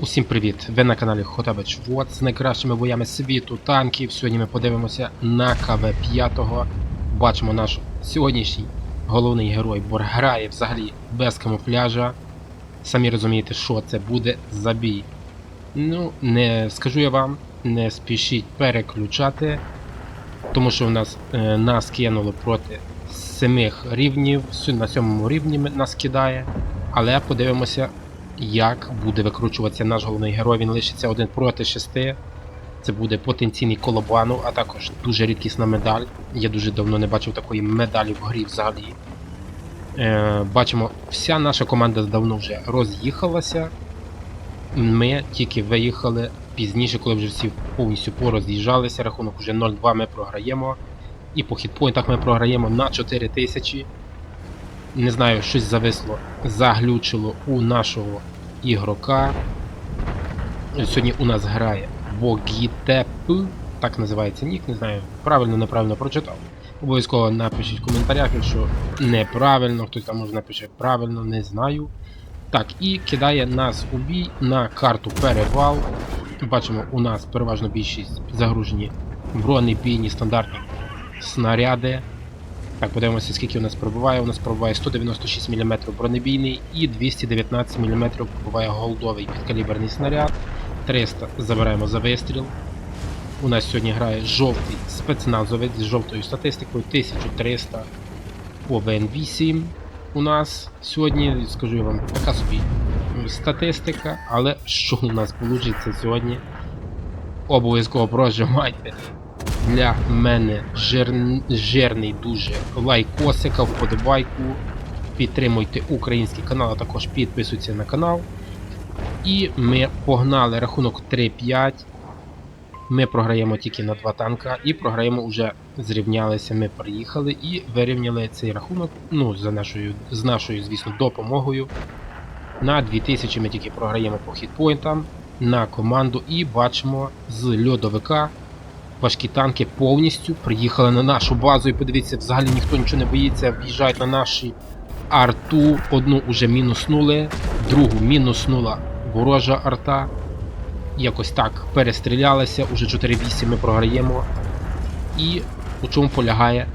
Усім привіт! Ви на каналі Хотабич Вот з найкращими боями світу танків. Сьогодні ми подивимося на КВ-5. Бачимо наш сьогоднішній головний герой Бор грає взагалі без камуфляжа. Самі розумієте, що це буде за бій. Ну, не скажу я вам, не спішіть переключати, тому що у нас е, нас кинуло проти семих рівнів. На сьомому рівні нас кидає. Але подивимося, як буде викручуватися наш головний герой. Він лишиться один проти шести. Це буде потенційний колобану, а також дуже рідкісна медаль. Я дуже давно не бачив такої медалі в грі взагалі. Е, бачимо, вся наша команда давно вже роз'їхалася. Ми тільки виїхали пізніше, коли вже всі повністю пороз'їжджалися. Рахунок вже 0-2 ми програємо. І по хітпойнтах ми програємо на 4000. Не знаю, щось зависло, заглючило у нашого ігрока. Сьогодні у нас грає Богітеп, так називається нік, не знаю, правильно, неправильно прочитав. Обов'язково напишіть в коментарях, якщо неправильно, хтось там може напише правильно, не знаю. Так, і кидає нас у бій на карту перевал. Бачимо, у нас переважно більшість загружені бронебійні стандартні снаряди. Так, подивимося, скільки у нас пробуває. У нас пробуває 196 мм бронебійний і 219 мм пробуває голдовий підкаліберний снаряд. 300 забираємо за вистріл. У нас сьогодні грає жовтий спецназовець з жовтою статистикою 1300 по ВН8. У нас сьогодні, скажу я вам, така собі статистика, але що у нас вийде сьогодні? Обов'язково прожимайте для мене жир... жирний дуже лайкосика, вподобайку. Підтримуйте український канал, а також підписуйтесь на канал. І ми погнали рахунок 3-5. Ми програємо тільки на два танка і програємо вже зрівнялися. Ми приїхали і вирівняли цей рахунок. Ну, за нашою, з нашою, звісно, допомогою. На 2000 ми тільки програємо по хітпойнтам на команду і бачимо з льодовика важкі танки повністю приїхали на нашу базу. І подивіться, взагалі ніхто нічого не боїться. В'їжджають на наші арту. Одну вже мінуснули, другу мінуснула ворожа арта. Якось так перестрілялися. Уже 4-8 ми програємо. І у чому полягає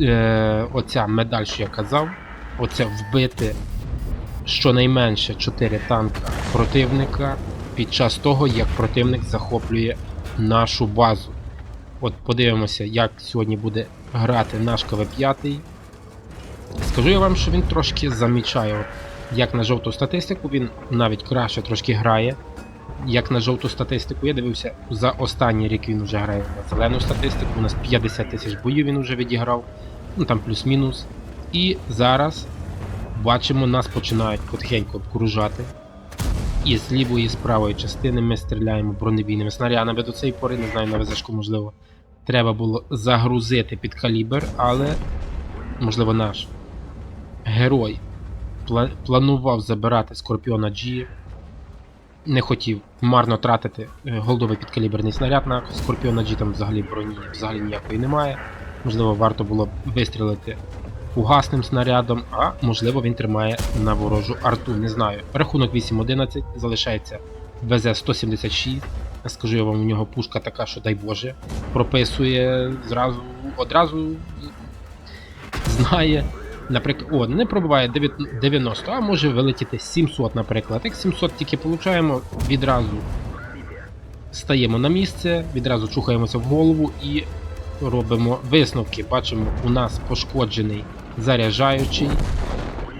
е, оця медаль, що я казав. Оце вбити щонайменше 4 танка противника під час того, як противник захоплює нашу базу. От подивимося, як сьогодні буде грати наш КВ-5. Скажу я вам, що він трошки замічає. Як на жовту статистику, він навіть краще трошки грає. Як на жовту статистику, я дивився, за останній рік він вже грає на зелену статистику. У нас 50 тисяч боїв він вже відіграв, ну там плюс-мінус. І зараз бачимо, нас починають потихеньку обкружати. І з лівої і з правої частини ми стріляємо бронебійними снарядами до цієї пори, не знаю, на визашку, можливо, треба було загрузити під калібр, але, можливо, наш герой пла- планував забирати Скорпіона G, не хотів марно тратити е, голдовий підкаліберний снаряд на Скорпіона G, там взагалі броні взагалі ніякої немає. Можливо, варто було б вистрілити фугасним снарядом, а можливо він тримає на ворожу арту, не знаю. Рахунок 8-11, залишається ВЗ-176. Скажу я вам, у нього пушка така, що дай Боже, прописує зразу, одразу знає. Наприклад, о, не пробиває 90, а може вилетіти 700, наприклад. Як 700 тільки получаємо, відразу стаємо на місце, відразу чухаємося в голову і робимо висновки. Бачимо, у нас пошкоджений заряджаючий,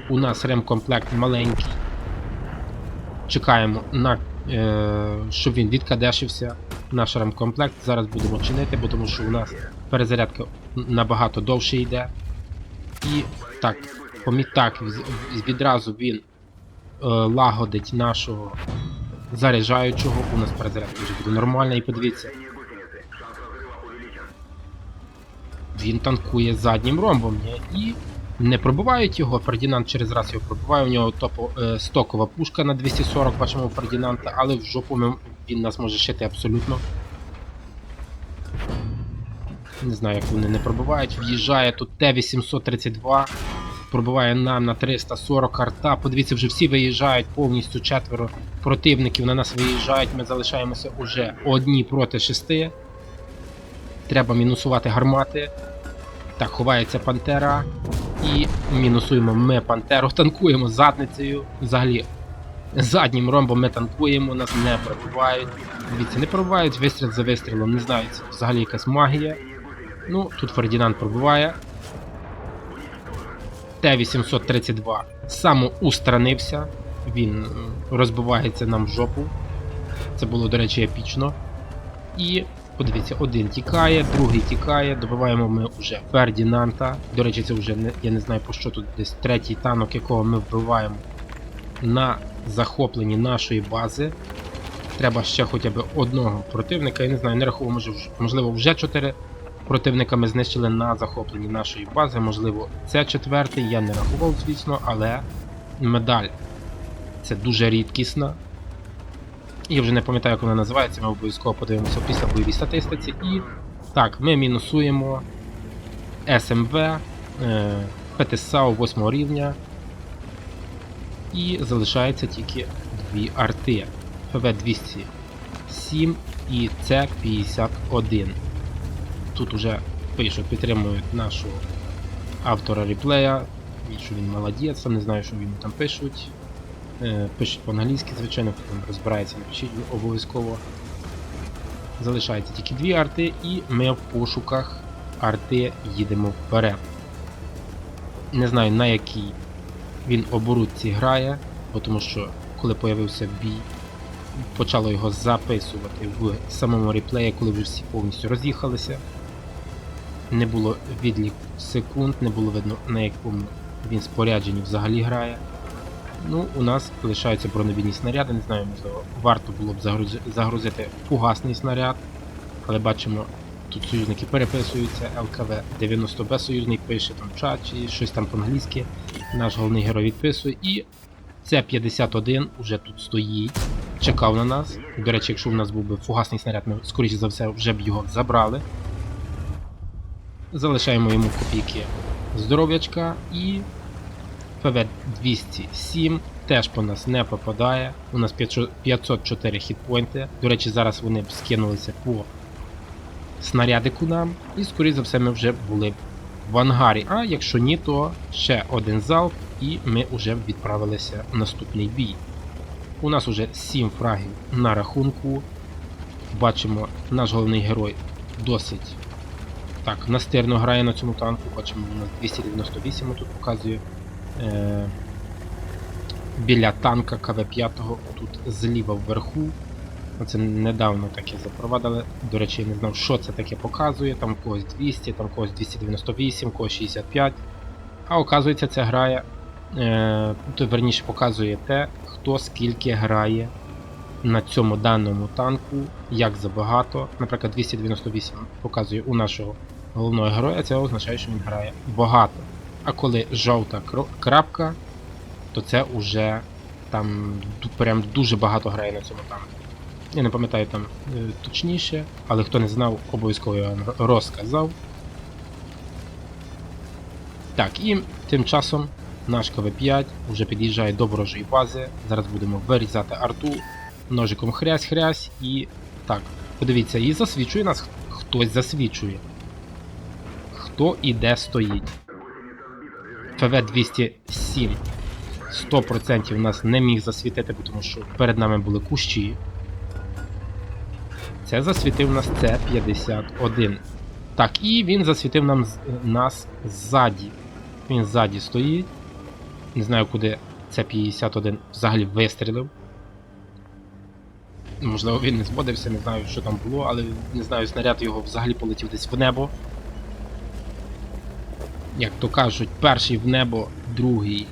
у нас ремкомплект маленький. Чекаємо на е, щоб він відкадешився. Наш ремкомплект зараз будемо чинити, бо тому що у нас перезарядка набагато довше йде. І так, помі- так, відразу він е, лагодить нашого заряджаючого. У нас перезарядка вже буде нормальна. І подивіться, він танкує заднім ромбом і не пробивають його. Фердінанд через раз його пробиває. У нього топо, е, стокова пушка на 240, бачимо у Фердінанда, але в жопу він нас може шити абсолютно. Не знаю, як вони не пробивають. В'їжджає тут Т-832. пробиває нам на 340 арта. Подивіться, вже всі виїжджають повністю четверо противників на нас виїжджають. Ми залишаємося уже одні проти шести. Треба мінусувати гармати. Так, ховається Пантера. І мінусуємо ми Пантеру, танкуємо задницею. Взагалі, заднім ромбом ми танкуємо, нас не пробивають. Дивіться, не пробивають вистріл за вистрілом, не знаю, це взагалі якась магія. Ну, тут Фердінанд пробиває. Т-832 самоустранився. Він розбивається нам в жопу. Це було, до речі, епічно. І подивіться, один тікає, другий тікає. Добиваємо ми вже Фердінанта. До речі, це вже не, я не знаю про що тут десь третій танок, якого ми вбиваємо на захопленні нашої бази. Треба ще хоча б одного противника. Я не знаю, не рахував, можливо, вже чотири противника ми знищили на захопленні нашої бази. Можливо, це четвертий, я не рахував, звісно, але медаль це дуже рідкісна. Я вже не пам'ятаю, як вона називається, ми обов'язково подивимося після бойовій статистиці. І так, ми мінусуємо СМВ, е, ПТСАУ 8 рівня. І залишається тільки дві арти. ФВ-207 і С-51. Тут уже пишуть, підтримують нашого автора реплея. Що він молодець, не знаю, що він там пишуть. Е, Пишуть по-англійськи, звичайно, хто там розбирається, напишіть обов'язково. Залишається тільки дві арти, і ми в пошуках арти їдемо вперед. Не знаю на якій він оборудці грає, бо тому що коли появився бій, почало його записувати в самому реплеї, коли вже всі повністю роз'їхалися. Не було відлік секунд, не було видно на якому він спорядженні взагалі грає. Ну, у нас лишаються бронебійні снаряди, не знаю, можливо, варто було б загрузи- загрузити фугасний снаряд, але бачимо, тут союзники переписуються, ЛКВ 90Б союзник пише там чат чи щось там по-англійськи. Наш головний герой відписує. І це 51 уже тут стоїть, чекав на нас. До речі, якщо в нас був би фугасний снаряд, ми скоріше за все вже б його забрали. Залишаємо йому копійки здоров'ячка і ФВ-207 теж по нас не попадає. У нас 504 хітпойнти. До речі, зараз вони б скинулися по снарядику нам. І, скоріше за все, ми вже були б в ангарі. А якщо ні, то ще один залп, і ми вже відправилися в наступний бій. У нас уже 7 фрагів на рахунку. Бачимо, наш головний герой досить так, настирно грає на цьому танку. Бачимо, у нас 298 тут показує. Е, біля танка КВ-5 тут зліва вверху. Оце недавно таке запровадили. До речі, я не знав, що це таке показує. Там когось 200, там когось 298, у когось 65. А оказується, це грає. Е, верніше показує те, хто скільки грає на цьому даному танку, як забагато. Наприклад, 298 показує у нашого головного героя, це означає, що він грає багато. А коли жовта крапка, то це вже там прям дуже багато грає на цьому танку. Я не пам'ятаю там е, точніше, але хто не знав, обов'язково я вам розказав. Так, і тим часом наш КВ-5 вже під'їжджає до ворожої бази. Зараз будемо вирізати арту ножиком хрясь-хрясь і. Так, подивіться, і засвічує нас хтось засвічує. Хто і де стоїть. ФВ-207 100% нас не міг засвітити, тому що перед нами були кущі. Це засвітив нас С-51. Так, і він засвітив нам нас ззаді. Він ззаді стоїть. Не знаю, куди С-51 взагалі вистрілив. Можливо, він не зводився, не знаю, що там було, але не знаю, снаряд його взагалі полетів десь в небо. Як то кажуть, перший в небо, другий.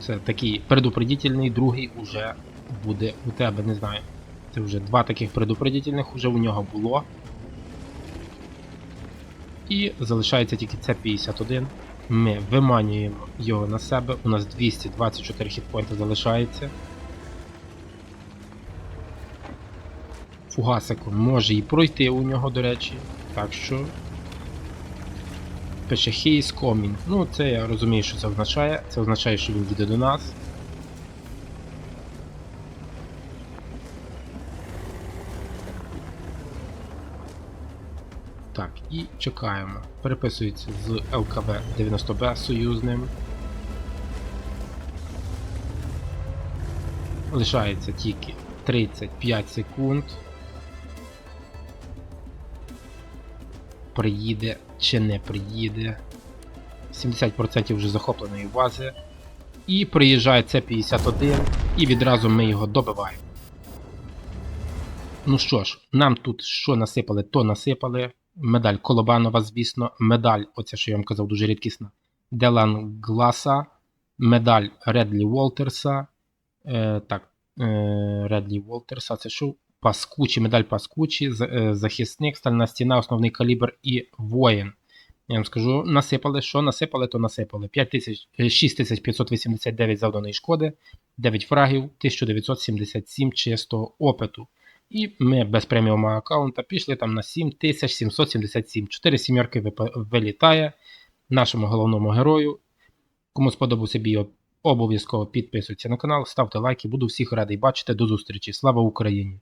Це такий предупредительний, другий уже буде у тебе, не знаю. Це вже два таких предупредительних уже у нього було. І залишається тільки це 51. Ми виманюємо його на себе. У нас 224 хітпойнти залишається. Фугасиком може і пройти у нього, до речі. Так що. Пише He is coming. Ну, це я розумію, що це означає. Це означає, що він їде до нас. Так, і чекаємо. Переписується з ЛКВ 90Б союзним. Лишається тільки 35 секунд. Приїде чи не приїде. 70% вже захопленої бази. І приїжджає С-51, і відразу ми його добиваємо. Ну що ж, нам тут що насипали, то насипали. Медаль Колобанова, звісно, медаль, оця, що я вам казав, дуже рідкісна. Делан Гласа, медаль Редлі Волтерса. Е, так, е, Редлі Волтерса, це що? Паскучі, медаль Паскучі, е, захисник, стальна стіна, основний калібр і воїн. Я вам скажу, насипали, що насипали, то насипали. 5 тисяч- е, 6589 завданої шкоди, 9 фрагів, 1977 чистого опиту. І ми без преміуму аккаунта пішли там на 7777. 4 сімерки вилітає нашому головному герою. Кому сподобався бій, обов'язково підписуйтесь на канал, ставте лайки. Буду всіх радий бачити. До зустрічі. Слава Україні!